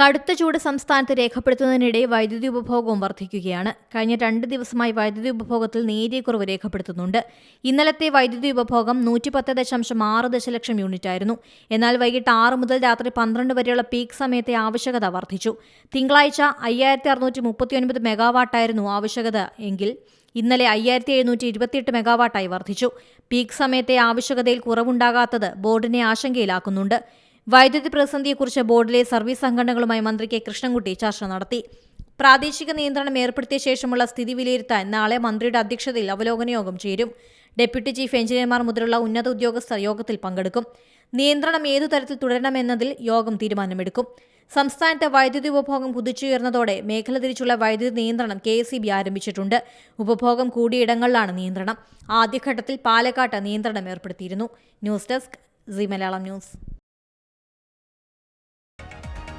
കടുത്ത ചൂട് സംസ്ഥാനത്ത് രേഖപ്പെടുത്തുന്നതിനിടെ വൈദ്യുതി ഉപഭോഗവും വർദ്ധിക്കുകയാണ്. കഴിഞ്ഞ രണ്ട് ദിവസമായി വൈദ്യുതി ഉപഭോഗത്തിൽ നേരിയ കുറവ് രേഖപ്പെടുത്തുന്നുണ്ട്. ഇന്നലത്തെ വൈദ്യുതി ഉപഭോഗം നൂറ്റിപ്പത്ത് ദശാംശം ആറ് ദശലക്ഷം യൂണിറ്റായിരുന്നു. എന്നാൽ വൈകിട്ട് ആറ് മുതൽ രാത്രി പന്ത്രണ്ട് വരെയുള്ള പീക്ക് സമയത്തെ ആവശ്യകത വർദ്ധിച്ചു. തിങ്കളാഴ്ച അയ്യായിരത്തി അറുന്നൂറ്റി മുപ്പത്തിയൊൻപത് മെഗാവാട്ടായിരുന്നു ആവശ്യകത എങ്കിൽ ഇന്നലെ അയ്യായിരത്തി എഴുന്നൂറ്റി ഇരുപത്തിയെട്ട് മെഗാവാട്ടായി വർദ്ധിച്ചു. പീക്ക് സമയത്തെ ആവശ്യകതയിൽ കുറവുണ്ടാകാത്തത് ബോർഡിനെ ആശങ്കയിലാക്കുന്നുണ്ട്. വൈദ്യുതി പ്രതിസന്ധിയെക്കുറിച്ച് ബോർഡിലെ സർവീസ് സംഘടനകളുമായി മന്ത്രി കെ കൃഷ്ണൻകുട്ടി ചർച്ച നടത്തി. പ്രാദേശിക നിയന്ത്രണം ഏർപ്പെടുത്തിയ ശേഷമുള്ള സ്ഥിതി വിലയിരുത്താൻ നാളെ മന്ത്രിയുടെ അധ്യക്ഷതയിൽ അവലോകന യോഗം ചേരും. ഡെപ്യൂട്ടി ചീഫ് എഞ്ചിനീയർമാർ മുതലുള്ള ഉന്നത ഉദ്യോഗസ്ഥർ യോഗത്തിൽ പങ്കെടുക്കും. നിയന്ത്രണം ഏതു തരത്തിൽ തുടരണമെന്നതിൽ യോഗം തീരുമാനമെടുക്കും. സംസ്ഥാനത്തെ വൈദ്യുതി ഉപഭോഗം കുതിച്ചുയർന്നതോടെ മേഖല തിരിച്ചുള്ള വൈദ്യുതി നിയന്ത്രണം കെ എസ് ബി ആരംഭിച്ചിട്ടുണ്ട്. ഉപഭോഗം കൂടിയിടങ്ങളിലാണ് നിയന്ത്രണം. ആദ്യഘട്ടത്തിൽ പാലക്കാട്ട് നിയന്ത്രണം ഏർപ്പെടുത്തിയിരുന്നു. News desk C Malayalam news.